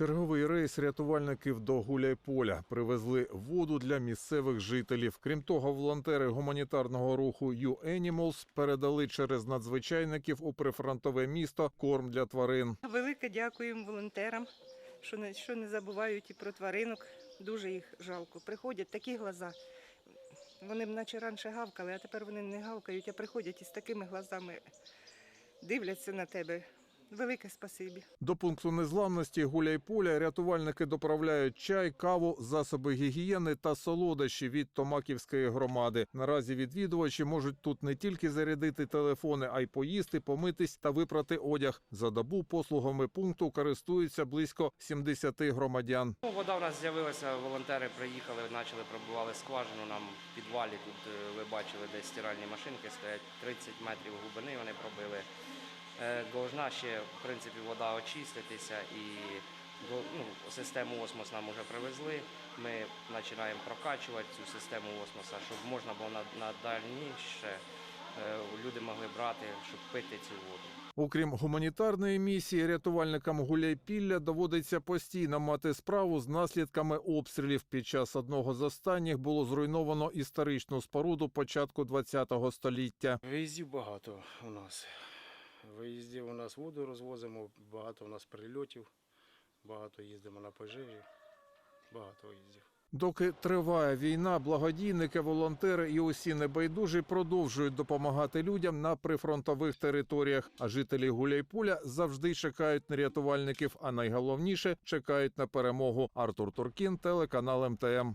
Черговий рейс рятувальників до Гуляйполя привезли воду для місцевих жителів. Крім того, волонтери гуманітарного руху U-Animals передали через надзвичайників у прифронтове місто корм для тварин. Велике дякуємо волонтерам, що не, що не забувають і про тваринок. Дуже їх жалко. Приходять такі глаза. Вони наче раніше гавкали, а тепер вони не гавкають, а приходять із такими глазами, дивляться на тебе. Велике спасибі. До пункту незламності Гуляйполя рятувальники доправляють чай, каву, засоби гігієни та солодощі від Томаківської громади. Наразі відвідувачі можуть тут не тільки зарядити телефони, а й поїсти, помитись та випрати одяг. За добу послугами пункту користуються близько 70 громадян. Ну, вода у нас з'явилася, волонтери приїхали, почали пробивали скважину. Нам в підвалі тут е, ви бачили, де стиральні машинки стоять 30 метрів глибини вони пробили. Е, Должна ще, в принципі, вода очиститися і ну, систему осмос нам вже привезли. Ми починаємо прокачувати цю систему осмоса, щоб можна було на, на е, люди могли брати, щоб пити цю воду. Окрім гуманітарної місії, рятувальникам Гуляйпілля доводиться постійно мати справу з наслідками обстрілів. Під час одного з останніх було зруйновано історичну споруду початку ХХ століття. Виїздів багато у нас. Виїздів у нас воду розвозимо, багато у нас прильотів, багато їздимо на пожежі, багато виїздів. Доки триває війна, благодійники, волонтери і усі небайдужі продовжують допомагати людям на прифронтових територіях. А жителі Гуляйполя завжди чекають на рятувальників. А найголовніше чекають на перемогу. Артур Туркін, телеканал МТМ.